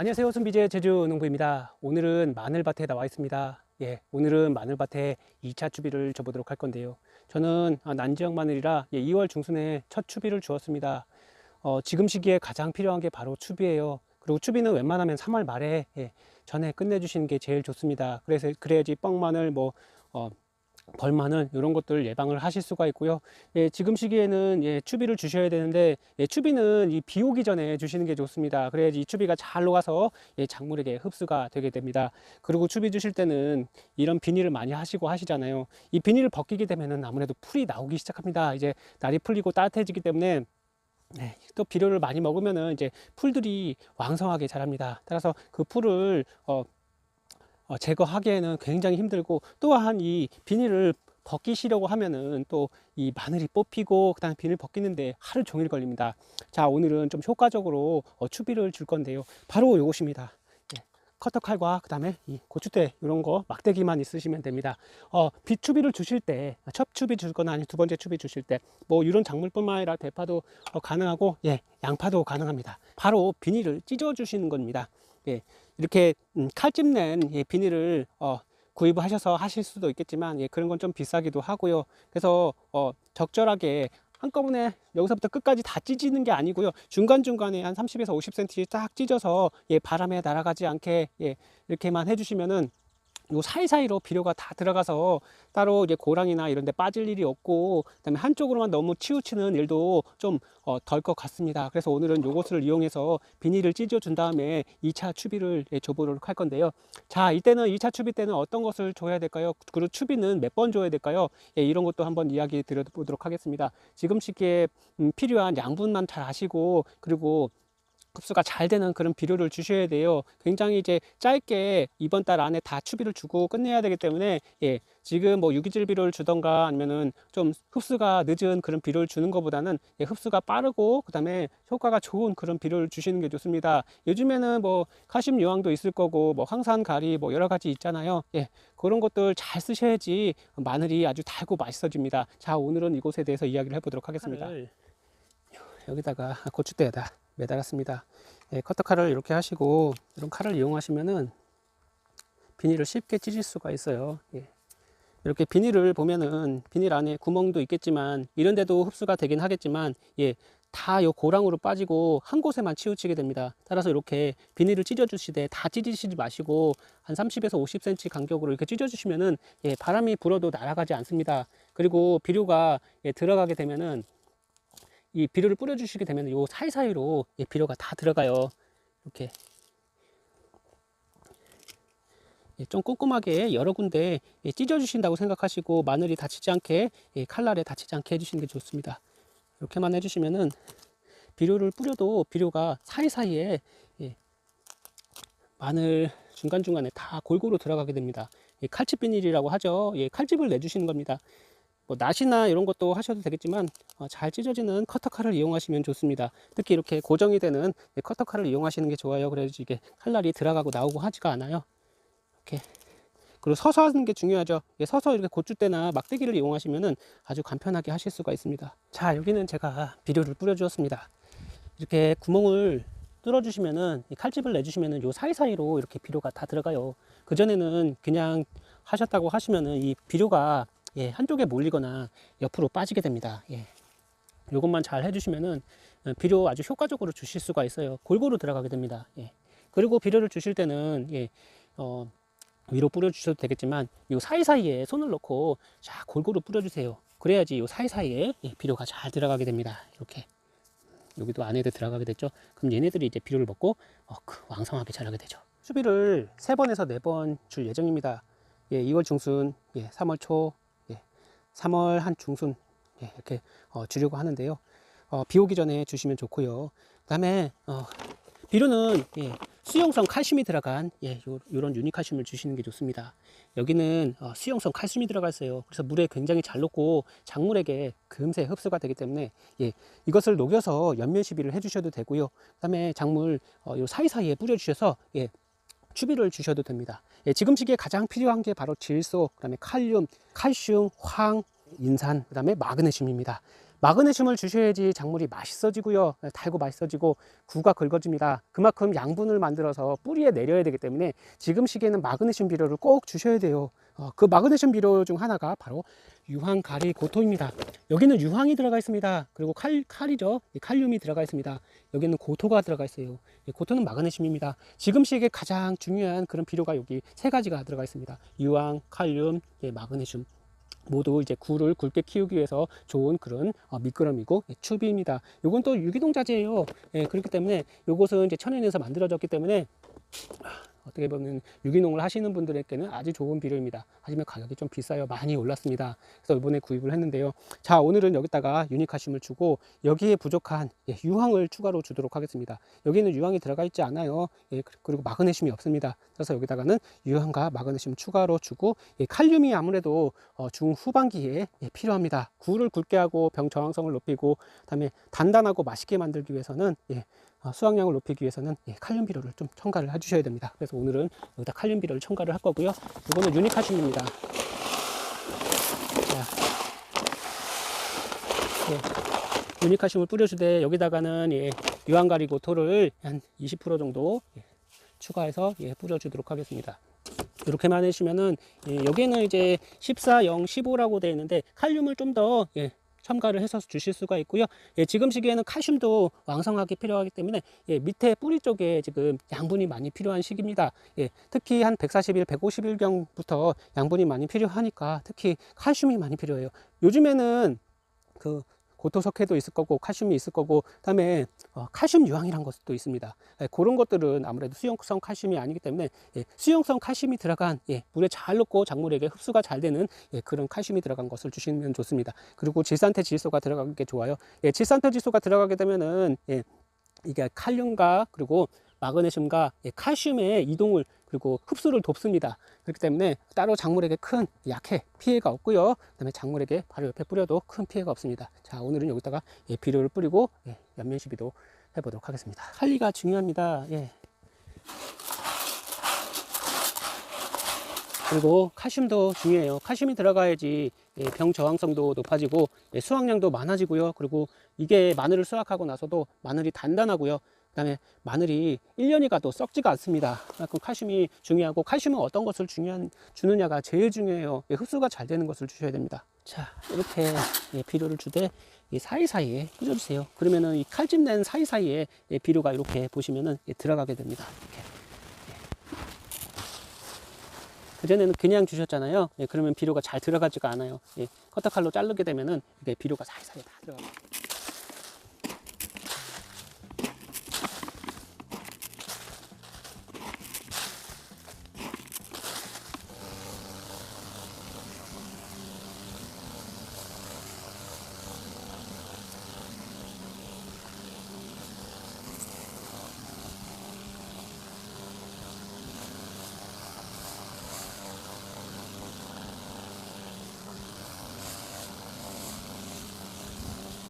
안녕하세요. 손비제 제주농부입니다. 오늘은 마늘밭에 나와 있습니다. 예, 오늘은 마늘밭에 2차 추비를 줘보도록 할 건데요. 저는 아, 난지역 마늘이라 예, 2월 중순에 첫 추비를 주었습니다. 어, 지금 시기에 가장 필요한 게 바로 추비예요. 그리고 추비는 웬만하면 3월 말에 예, 전에 끝내주시는 게 제일 좋습니다. 그래서 그래야지 뻥마늘 뭐 어, 벌마늘 이런 것들 예방을 하실 수가 있고요. 예, 지금 시기에는 예, 추비를 주셔야 되는데 예, 추비는 이 비 오기 전에 주시는 게 좋습니다. 그래야지 이 추비가 잘 녹아서 예, 작물에게 흡수가 되게 됩니다. 그리고 추비 주실 때는 이런 비닐을 많이 하시고 하시잖아요. 이 비닐을 벗기게 되면은 아무래도 풀이 나오기 시작합니다. 이제 날이 풀리고 따뜻해지기 때문에 네, 또 비료를 많이 먹으면은 이제 풀들이 왕성하게 자랍니다. 따라서 그 풀을 어, 어, 제거하기에는 굉장히 힘들고 또한 이 비닐을 벗기시려고 하면은 또 이 마늘이 뽑히고 그다음 비닐 벗기는데 하루 종일 걸립니다. 자 오늘은 좀 효과적으로 어, 추비를 줄 건데요. 바로 이것입니다. 예, 커터 칼과 그 다음에 이 고추대 이런 거 막대기만 있으시면 됩니다. 어, 비추비를 주실 때 첫 추비 줄 거나 아니 두 번째 추비 주실 때 뭐 이런 작물뿐만 아니라 대파도 어, 가능하고 예 양파도 가능합니다. 바로 비닐을 찢어 주시는 겁니다. 예, 이렇게 음, 칼집 낸 예, 비닐을 어, 구입을 하셔서 하실 수도 있겠지만 예, 그런 건 좀 비싸기도 하고요. 그래서 어, 적절하게 한꺼번에 여기서부터 끝까지 다 찢는 게 아니고요. 중간중간에 한 30에서 50cm 딱 찢어서 예, 바람에 날아가지 않게 예, 이렇게만 해주시면은 요 사이사이로 비료가 다 들어가서 따로 이제 고랑이나 이런 데 빠질 일이 없고 그다음에 한쪽으로만 너무 치우치는 일도 좀 덜 것 같습니다. 그래서 오늘은 요것을 이용해서 비닐을 찢어 준 다음에 2차 추비를 예, 줘보도록 할 건데요. 자, 이때는 2차 추비 때는 어떤 것을 줘야 될까요? 그리고 추비는 몇 번 줘야 될까요? 예, 이런 것도 한번 이야기 드려보도록 하겠습니다. 지금 시기에 음, 필요한 양분만 잘 아시고 그리고 흡수가 잘 되는 그런 비료를 주셔야 돼요. 굉장히 이제 짧게 이번 달 안에 다 추비를 주고 끝내야 되기 때문에 예, 지금 뭐 유기질 비료를 주던가 아니면은 좀 흡수가 늦은 그런 비료를 주는 것보다는 예, 흡수가 빠르고 그다음에 효과가 좋은 그런 비료를 주시는 게 좋습니다. 요즘에는 뭐 칼슘 요항도 있을 거고 뭐 황산 가리 뭐 여러 가지 있잖아요. 예, 그런 것들 잘 쓰셔야지 마늘이 아주 달고 맛있어집니다. 자, 오늘은 이곳에 대해서 이야기를 해보도록 하겠습니다. 여기다가 고추대에다 매달았습니다. 예, 커터 칼을 이렇게 하시고 이런 칼을 이용하시면은 비닐을 쉽게 찢을 수가 있어요. 예. 이렇게 비닐을 보면은 비닐 안에 구멍도 있겠지만 이런 데도 흡수가 되긴 하겠지만 예, 다 요 고랑으로 빠지고 한 곳에만 치우치게 됩니다. 따라서 이렇게 비닐을 찢어 주시되 다 찢으시지 마시고 한 30에서 50cm 간격으로 이렇게 찢어 주시면은 예, 바람이 불어도 날아가지 않습니다. 그리고 비료가 예, 들어가게 되면은 이 비료를 뿌려주시게 되면 요 사이사이로 예, 비료가 다 들어가요. 이렇게 예, 좀 꼼꼼하게 여러 군데 예, 찢어주신다고 생각하시고 마늘이 다치지 않게 예, 칼날에 다치지 않게 해주시는 게 좋습니다. 이렇게만 해주시면은 비료를 뿌려도 비료가 사이사이에 예, 마늘 중간중간에 다 골고루 들어가게 됩니다. 예, 칼집 비닐이라고 하죠. 예, 칼집을 내주시는 겁니다. 뭐 낫이나 이런 것도 하셔도 되겠지만 어, 잘 찢어지는 커터칼을 이용하시면 좋습니다. 특히 이렇게 고정이 되는 커터칼을 이용하시는 게 좋아요. 그래야지 이게 칼날이 들어가고 나오고 하지가 않아요. 이렇게 그리고 서서 하는 게 중요하죠. 예, 서서 이렇게 고추대나 막대기를 이용하시면은 아주 간편하게 하실 수가 있습니다. 자, 여기는 제가 비료를 뿌려 주었습니다. 이렇게 구멍을 뚫어 주시면은 칼집을 내 주시면은 요 사이사이로 이렇게 비료가 다 들어가요. 그 전에는 그냥 하셨다고 하시면은 이 비료가 예, 한쪽에 몰리거나 옆으로 빠지게 됩니다. 예. 이것만 잘 해주시면은 어, 비료 아주 효과적으로 주실 수가 있어요. 골고루 들어가게 됩니다. 예. 그리고 비료를 주실 때는 예, 어, 위로 뿌려주셔도 되겠지만 이 사이사이에 손을 넣고 자 골고루 뿌려주세요. 그래야지 이 사이사이에 예, 비료가 잘 들어가게 됩니다. 이렇게 여기도 안에도 들어가게 됐죠. 그럼 얘네들이 이제 비료를 먹고 어, 그 왕성하게 자라게 되죠. 수비를 세 번에서 네 번 줄 예정입니다. 예, 2월 중순, 예, 3월 초, 3월 한 중순 예, 이렇게 어, 주려고 하는데요. 어, 비 오기 전에 주시면 좋고요. 그다음에 어, 비료는 예, 수용성 칼슘이 들어간 예, 요, 런 유니칼슘을 주시는 게 좋습니다. 여기는 어, 수용성 칼슘이 들어가 있어요. 그래서 물에 굉장히 잘 녹고 작물에게 금세 흡수가 되기 때문에 예, 이것을 녹여서 연면 시비를 해주셔도 되고요. 그다음에 작물 사이사이에 뿌려주셔서 예, 추비를 주셔도 됩니다. 예, 지금 시기에 가장 필요한 게 바로 질소, 그다음에 칼륨, 칼슘, 황, 인산, 그다음에 마그네슘입니다. 마그네슘을 주셔야지 작물이 맛있어지고요. 달고 맛있어지고 구가 긁어집니다. 그만큼 양분을 만들어서 뿌리에 내려야 되기 때문에 지금 시기에는 마그네슘 비료를 꼭 주셔야 돼요. 어, 그 마그네슘 비료 중 하나가 바로 유황 가리 고토입니다. 여기는 유황이 들어가 있습니다. 그리고 칼, 칼이죠. 이 칼륨이 들어가 있습니다. 여기는 고토가 들어가 있어요. 이 고토는 마그네슘입니다. 지금 시기에 가장 중요한 그런 비료가 여기 세 가지가 들어가 있습니다. 유황, 칼륨, 예, 마그네슘. 모두 이제 굴을 굵게 키우기 위해서 좋은 그런 어, 미끄럼이고 예, 추비입니다. 요건 또 유기농 자재예요. 예, 그렇기 때문에 요것은 이제 천연에서 만들어졌기 때문에 아, 어떻게 보면 유기농을 하시는 분들에게는 아주 좋은 비료입니다. 하지만 가격이 좀 비싸요. 많이 올랐습니다. 그래서 이번에 구입을 했는데요. 자, 오늘은 여기다가 유니카슘을 주고 여기에 부족한 예, 유황을 추가로 주도록 하겠습니다. 여기는 유황이 들어가 있지 않아요. 예, 그리고 마그네슘이 없습니다. 그래서 여기다가는 유황과 마그네슘 추가로 주고 예, 칼륨이 아무래도 어, 중후반기에 예, 필요합니다. 굴을 굵게 하고 병 저항성을 높이고 그다음에 단단하고 맛있게 만들기 위해서는 예, 어, 수확량을 높이기 위해서는 예, 칼륨 비료를 좀 첨가를 해주셔야 됩니다. 그래서 오늘은 여기다 칼륨 비료를 첨가를 할 거고요. 이거는 유니카슘입니다. 자, 예, 유니카슘을 뿌려주되 여기다가는 예, 유황가리 고 토를 한 20% 정도 예, 추가해서 예, 뿌려주도록 하겠습니다. 이렇게만 해주시면은 예, 여기는 이제 14, 0, 15라고 되어 있는데 칼륨을 좀더 예, 첨가를 해서 주실 수가 있고요. 예, 지금 시기에는 칼슘도 왕성하게 필요하기 때문에 예, 밑에 뿌리 쪽에 지금 양분이 많이 필요한 시기입니다. 예, 특히 한 140일, 150일경부터 양분이 많이 필요하니까 특히 칼슘이 많이 필요해요. 요즘에는 그 고토석회도 있을 거고 칼슘이 있을 거고 그다음에 어, 칼슘 유황이란 것도 있습니다. 예, 그런 것들은 아무래도 수용성 칼슘이 아니기 때문에 예, 수용성 칼슘이 들어간 예, 물에 잘 녹고 작물에게 흡수가 잘 되는 예, 그런 칼슘이 들어간 것을 주시면 좋습니다. 그리고 질산태 질소가 들어가는 게 좋아요. 예, 질산태 질소가 들어가게 되면은 예, 이게 칼륨과 그리고 마그네슘과 예, 칼슘의 이동을 그리고 흡수를 돕습니다. 그렇기 때문에 따로 작물에게 큰 약해 피해가 없고요. 그다음에 작물에게 바로 옆에 뿌려도 큰 피해가 없습니다. 자 오늘은 여기다가 예, 비료를 뿌리고 예, 연면 시비도 해보도록 하겠습니다. 칼리가 중요합니다. 예. 그리고 칼슘도 중요해요. 칼슘이 들어가야지 예, 병 저항성도 높아지고 예, 수확량도 많아지고요. 그리고 이게 마늘을 수확하고 나서도 마늘이 단단하고요. 그다음에 마늘이 1년이 가도 썩지가 않습니다. 그만큼 칼슘이 중요하고 칼슘은 어떤 것을 중요한 주느냐가 제일 중요해요. 예, 흡수가 잘 되는 것을 주셔야 됩니다. 자, 이렇게 예, 비료를 주되 이 사이사이에 뿌려주세요. 그러면은 이 칼집 낸 사이사이에 예, 비료가 이렇게 보시면은 예, 들어가게 됩니다. 이렇게. 그전에는 그냥 주셨잖아요. 예, 그러면 비료가 잘 들어가지가 않아요. 예, 커터칼로 자르게 되면은 이게 비료가 사이사이에 다 들어갑니다.